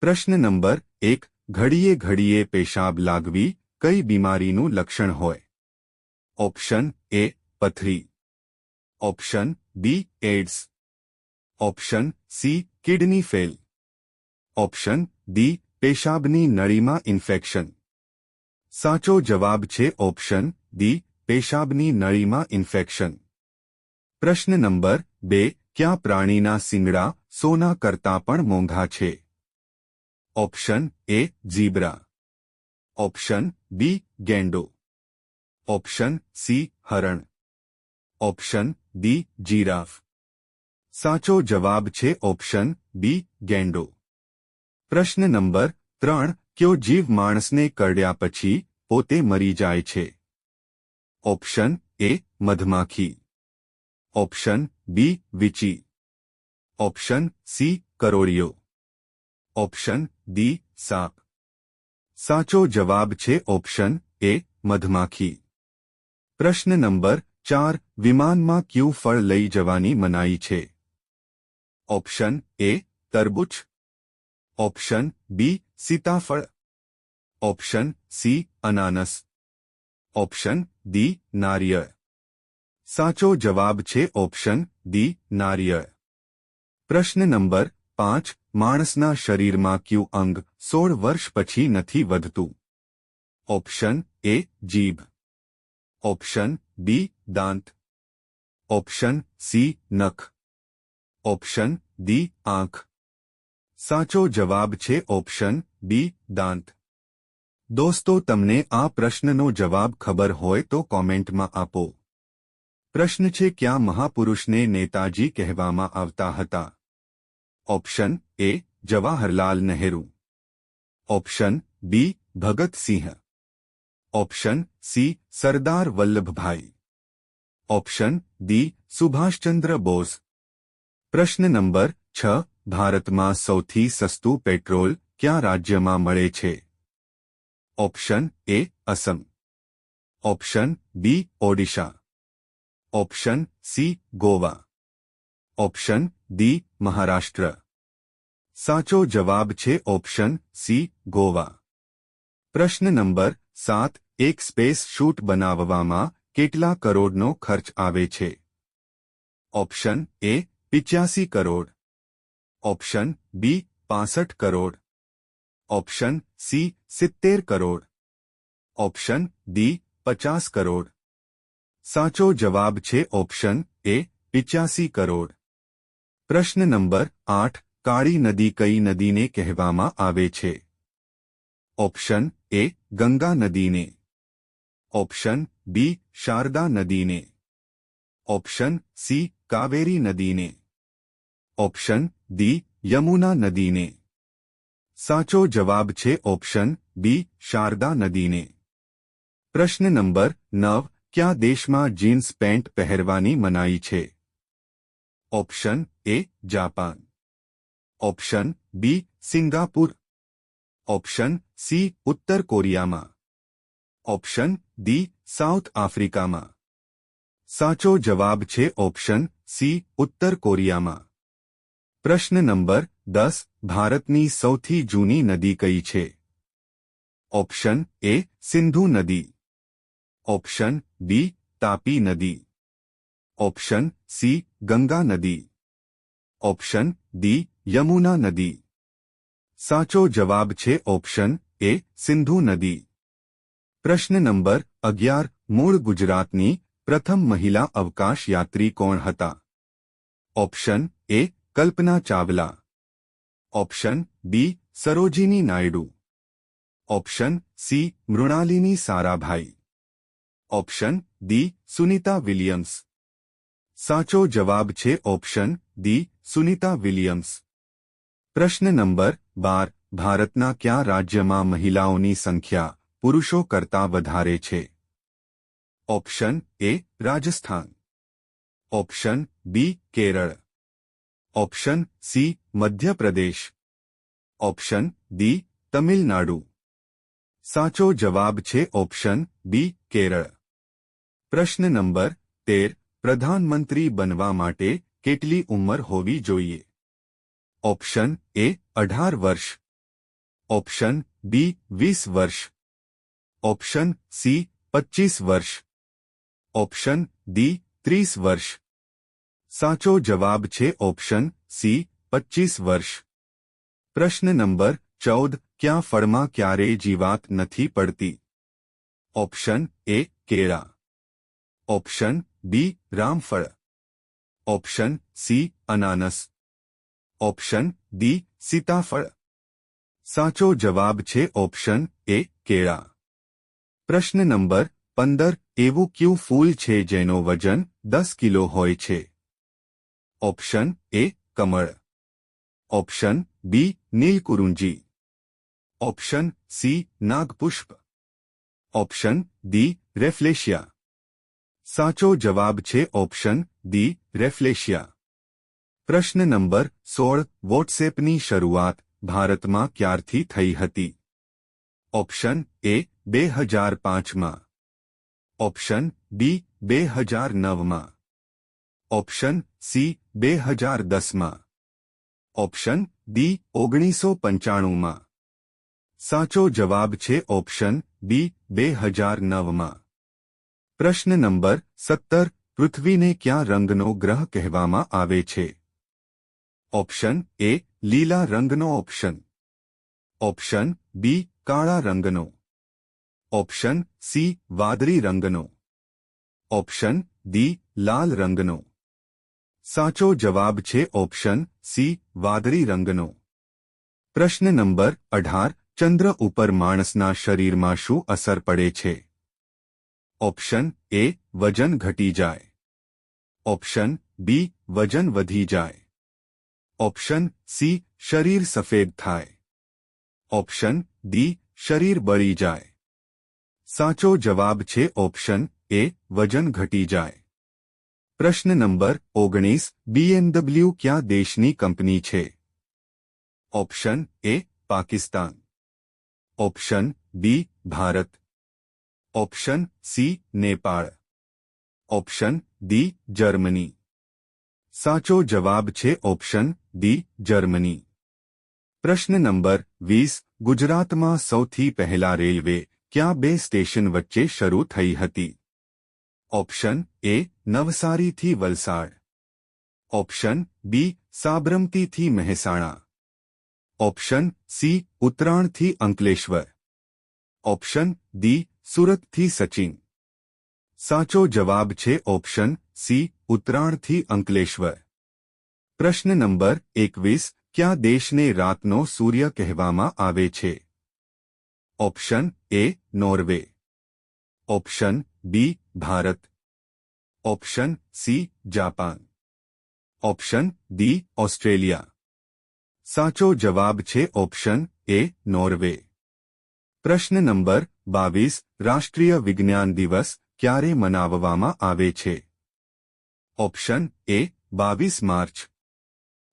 પ્રશ્ન નંબર એક, ઘડીએ ઘડીએ પેશાબ લાગવી કઈ બીમારીનું લક્ષણ હોય? ઓપ્શન એ, પથરી. Option B AIDS option C, kidney fail. Option D, પેશાબની નળીમાં ઇન્ફેક્શન. સાચો જવાબ છે ઓપ્શન ડી, પેશાબની નળીમાં ઇન્ફેક્શન. પ્રશ્ન નંબર બે, ક્યાં પ્રાણીના સિંગડા સોના કરતાં પણ મોંઘા છે? Option A zebra option B ગેંડો option C હરણ. ઓપ્શન ડી જીરાફ સાચો જવાબ છે ઓપ્શન બી ગેંડો પ્રશ્ન નંબર ત્રણ, કયો જીવ માણસને કરડ્યા પછી પોતે મરી જાય છે? ઓપ્શન એ મધમાખી. ઓપ્શન બી વિચી. ઓપ્શન સી કરોળિયો ઓપ્શન ડી સાપ સાચો જવાબ છે ઓપ્શન એ, મધમાખી. પ્રશ્ન નંબર ચાર, વિમાનમાં ક્યુ ફળ લઈ જવાની મનાઈ છે? ઓપ્શન એ, તરબૂચ. ઓપ્શન બી, સીતાફળ. ઓપ્શન સી, અનાનસ. ઓપ્શન ડી, નારિયળ. સાચો જવાબ છે ઓપ્શન ડી, નારિયળ. પ્રશ્ન નંબર પાંચ માણસના શરીરમાં ક્યુ અંગ સોળ વર્ષ પછી નથી વધતું ઓપ્શન એ જીભ ઓપ્શન બી દાંત ઓપ્શન સી નખ ઓપ્શન ડી આંખ સાચો જવાબ છે ઓપ્શન બી દાંત દોસ્તો તમને આ પ્રશ્નનો જવાબ ખબર હોય તો કોમેન્ટમાં આપો પ્રશ્ન છે ક્યાં મહાપુરુષને નેતાજી કહેવામાં આવતા હતા option A Jawaharlal Nehru option B Bhagat Singh option C Sardar Vallabhbhai option D Subhash Chandra Bose પ્રશ્ન નંબર છ ભારતમાં સૌથી સસ્તું પેટ્રોલ ક્યાં રાજ્યમાં મળે છે option A Assam option B Odisha option C Goa option D Maharashtra સાચો જવાબ છે ઓપ્શન સી ગોવા પ્રશ્ન નંબર સાત એક સ્પેસ શૂટ બનાવવામાં કેટલા કરોડનો ખર્ચ આવે છે ઓપ્શન એ પિચ્યાસી કરોડ ઓપ્શન બી પાસઠ કરોડ ઓપ્શન સી સિત્તેર કરોડ ઓપ્શન ડી પચાસ કરોડ સાચો જવાબ છે ઓપ્શન એ પિચ્યાસી કરોડ પ્રશ્ન નંબર આઠ કાળી નદી કઈ નદીને કહેવામાં આવે છે ઓપ્શન એ ગંગા નદીને ઓપ્શન બી શારદા નદીને ઓપ્શન સી કાવેરી નદીને ઓપ્શન ડી યમુના નદીને સાચો જવાબ છે ઓપ્શન બી શારદા નદીને પ્રશ્ન નંબર નવ ક્યાં દેશમાં જીન્સ પેન્ટ પહેરવાની મનાઈ છે ઓપ્શન એ Japan option B Singapore option C ઉત્તર કોરિયામાં ઓપ્શન ડી સાઉથ આફ્રિકામાં સાચો જવાબ છે ઓપ્શન સી ઉત્તર કોરિયામાં પ્રશ્ન નંબર દસ ભારતની સૌથી જૂની નદી કઈ છે ઓપ્શન એ સિંધુ નદી ઓપ્શન બી તાપી નદી ઓપ્શન સી ગંગા નદી ઓપ્શન ડી યમુના નદી સાચો જવાબ છે ઓપ્શન એ સિંધુ નદી પ્રશ્ન નંબર અગિયાર મૂળ ગુજરાતની પ્રથમ મહિલા અવકાશ યાત્રી કોણ હતા option A Kalpana Chawla option B Sarojini Naidu option C Mrinalini Sarabhai option D Sunita Williams સાચો જવાબ છે ઓપ્શન ડી સુનિતા વિલિયમ્સ પ્રશ્ન નંબર બાર ભારતના કયા રાજ્યમાં મહિલાઓની સંખ્યા પુરુષો કરતાં વધારે છે option A Rajasthan option B Kerala option C Madhya Pradesh option D Tamil Nadu સાચો જવાબ છે ઓપ્શન બી કેરળ પ્રશ્ન નંબર તેર પ્રધાનમંત્રી બનવા માટે કેટલી ઉંમર હોવી જોઈએ ઓપ્શન એ અઢાર વર્ષ ઓપ્શન બી વીસ વર્ષ ઓપ્શન સી પચીસ વર્ષ ઓપ્શન ડી ત્રીસ વર્ષ સાચો જવાબ છે ઓપ્શન સી પચીસ વર્ષ પ્રશ્ન નંબર ચૌદ ક્યાં ફળમાં ક્યારેય જીવાત નથી પડતી ઓપ્શન એ કેળા ઓપ્શન બી રામફળ ઓપ્શન સી અનાનસ ઓપ્શન ડી સીતાફળ સાચો જવાબ છે ઓપ્શન એ કેળા પ્રશ્ન નંબર પંદર એવું ક્યું ફૂલ છે જેનો વજન દસ કિલો હોય છે ઓપ્શન એ કમળ option B નીલકુરુંજી option C નાગપુષ્પ option D રેફ્લેશિયા સાચો જવાબ છે ઓપ્શન ડી રેફ્લેશિયા પ્રશ્ન નંબર સોળ, વોટ્સએપની શરૂઆત ભારતમાં ક્યારથી થઈ હતી? ઓપ્શન એ, બે હજાર પાંચમાં. ઓપ્શન બી, બે હજાર નવમાં. ઓપ્શન સી, બે હજાર દસમાં. ઓપ્શન ડી, ઓગણીસો પંચાણુંમાં. સાચો જવાબ છે ઓપ્શન બી, બે હજાર નવમાં. પ્રશ્ન નંબર સત્તર, પૃથ્વીને ક્યાં રંગનો ગ્રહ કહેવામાં આવે છે? ઓપ્શન એ લીલા રંગનો ઓપ્શન ઓપ્શન બી કાળા રંગનો ઓપ્શન સી વાદળી રંગનો ઓપ્શન ડી લાલ રંગનો સાચો જવાબ છે ઓપ્શન સી વાદળી રંગનો પ્રશ્ન નંબર અઢાર ચંદ્ર ઉપર માણસના શરીરમાં શું અસર પડે છે ઓપ્શન એ વજન ઘટી જાય ઓપ્શન બી વજન વધી જાય ઓપ્શન સી શરીર સફેદ થાય ઓપ્શન ડી શરીર બળી જાય સાચો જવાબ છે ઓપ્શન એ વજન ઘટી જાય પ્રશ્ન નંબર ઓગણીસ બીએમડબલ્યુ ક્યાં દેશની કંપની છે option A Pakistan option B Bharat option C Nepal option D Germany સાચો જવાબ છે ઓપ્શન ડી જર્મની પ્રશ્ન નંબર વીસ ગુજરાતમાં સૌથી પહેલા રેલવે ક્યાં બે સ્ટેશન વચ્ચે શરૂ થઈ હતી option A નવસારીથી Valsad option B સાબરમતીથી Mehsana option C ઉત્તરાણથી Ankleshwar option D સુરતથી સચિન સાચો જવાબ છે ઓપ્શન સી ઉત્તરાણથી અંકલેશ્વર પ્રશ્ન નંબર એકવીસ ક્યાં દેશને રાતનો સૂર્ય કહેવામાં આવે છે option A Norway option B Bharat option C Japan option D Australia સાચો જવાબ છે ઓપ્શન એ નોર્વે પ્રશ્ન નંબર બાવીસ રાષ્ટ્રીય વિજ્ઞાન દિવસ ક્યારે મનાવવામાં આવે છે ઓપ્શન એ બાવીસ માર્ચ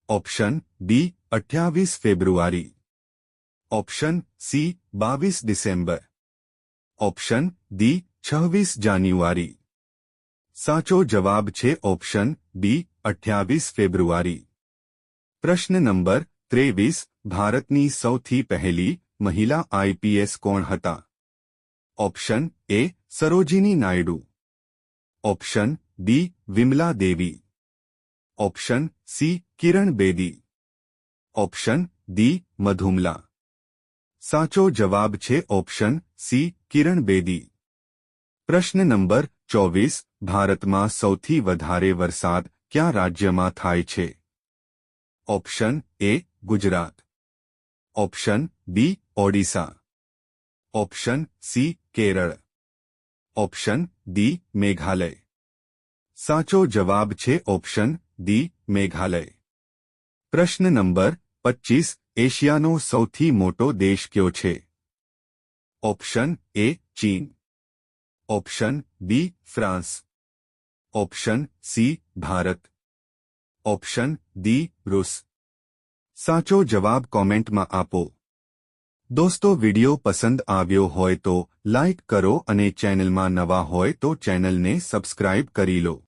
ઓપ્શન બી અઠ્યાવીસ ફેબ્રુઆરી ઓપ્શન સી બાવીસ ડિસેમ્બર ઓપ્શન ડી છવ્વીસ જાન્યુઆરી સાચો જવાબ છે ઓપ્શન બી અઠ્યાવીસ ફેબ્રુઆરી પ્રશ્ન નંબર ત્રેવીસ ભારતની સૌથી પહેલી મહિલા આઈપીએસ કોણ હતા option A Sarojini Naidu option B Vimla Devi option C Kiran Bedi option D મધુમલા સાચો જવાબ છે ઓપ્શન સી કિરણ બેદી પ્રશ્ન નંબર ચોવીસ ભારતમાં સૌથી વધારે વરસાદ ક્યાં રાજ્યમાં થાય છે option A Gujarat option B Odisha option C Kerala option D Meghalaya સાચો જવાબ છે ઓપ્શન ડી મેઘાલય પ્રશ્ન નંબર પચીસ, એશિયાનો સૌથી મોટો દેશ કયો છે? ઓપ્શન એ ચીન. Option B France. Option C Bharat. Option D રૂસ. સાચો જવાબ કોમેન્ટમાં આપો. દોસ્તો, વિડિયો પસંદ આવ્યો હોય તો લાઇક કરો અને ચેનલમાં નવા હોય તો ચેનલને સબસ્ક્રાઇબ કરી લો.